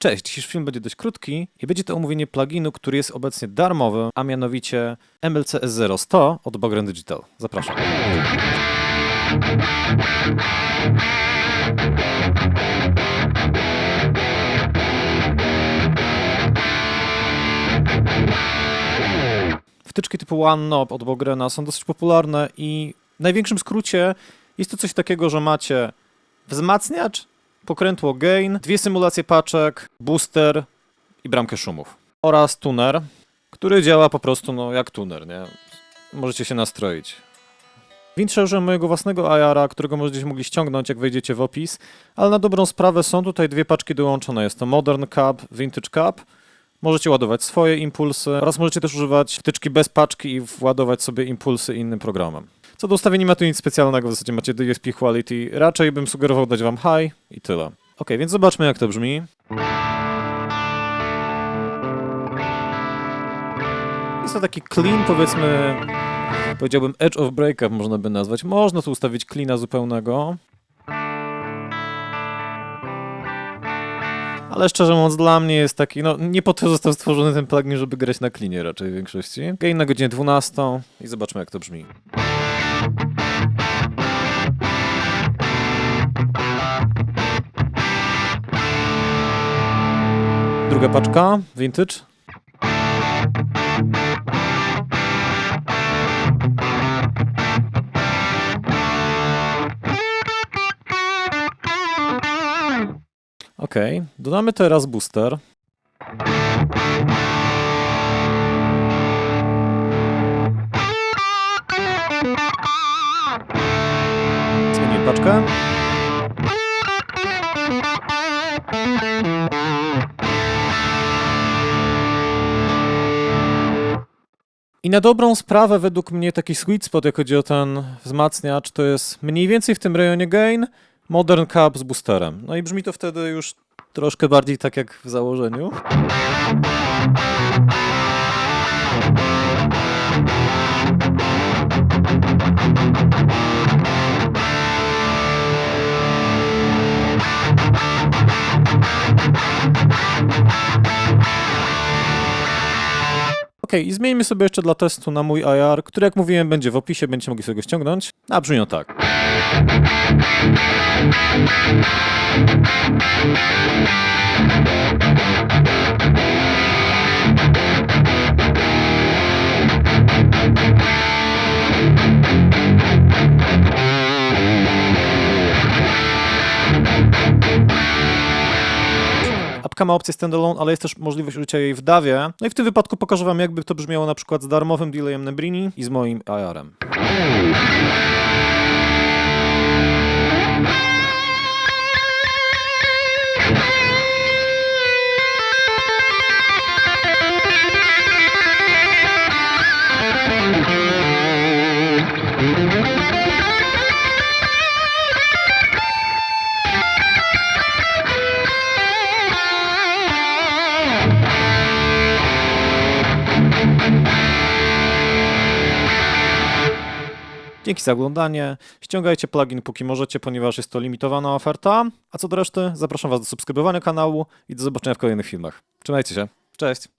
Cześć, dzisiejszy film będzie dość krótki i będzie to omówienie pluginu, który jest obecnie darmowy, a mianowicie MLC S0100 od Bogren Digital. Zapraszam. Wtyczki typu OneNob od Bogrena są dosyć popularne i w największym skrócie jest to coś takiego, że macie wzmacniacz, pokrętło gain, dwie symulacje paczek, booster i bramkę szumów. Oraz tuner, który działa po prostu no, jak tuner, nie? Możecie się nastroić. Wintrze użyłem mojego własnego IR-a, którego będziecie mogli ściągnąć, jak wejdziecie w opis, ale na dobrą sprawę są tutaj dwie paczki dołączone. Jest to Modern Cup, Vintage Cup. Możecie ładować swoje impulsy oraz możecie też używać wtyczki bez paczki i władować sobie impulsy innym programem. Co do ustawień nie ma tu nic specjalnego, w zasadzie macie DSP Quality. Raczej bym sugerował dać wam high i tyle. Ok, więc zobaczmy jak to brzmi. Jest to taki clean, powiedzmy, powiedziałbym edge of breakup można by nazwać. Można tu ustawić cleana zupełnego. Ale szczerze mówiąc, dla mnie jest taki, no nie po to został stworzony ten plugin, żeby grać na klinie raczej w większości. Gain na godzinę 12 i zobaczmy jak to brzmi. Druga paczka, vintage. Ok, dodamy teraz booster. Zmienię paczkę. I na dobrą sprawę, według mnie, taki sweet spot, jak chodzi o ten wzmacniacz, to jest mniej więcej w tym rejonie gain, Modern Cup z boosterem. No i brzmi to wtedy już troszkę bardziej tak jak w założeniu. Ok, i zmieńmy sobie jeszcze dla testu na mój IR, który jak mówiłem będzie w opisie, będziecie mogli sobie go ściągnąć. A brzmi on tak. Ma opcję standalone, ale jest też możliwość użycia jej w DAWie. No i w tym wypadku pokażę wam, jakby to brzmiało na przykład z darmowym delayem Nebrini i z moim IR-em. Dzięki za oglądanie. Ściągajcie plugin póki możecie, ponieważ jest to limitowana oferta. A co do reszty, zapraszam Was do subskrybowania kanału i do zobaczenia w kolejnych filmach. Trzymajcie się. Cześć!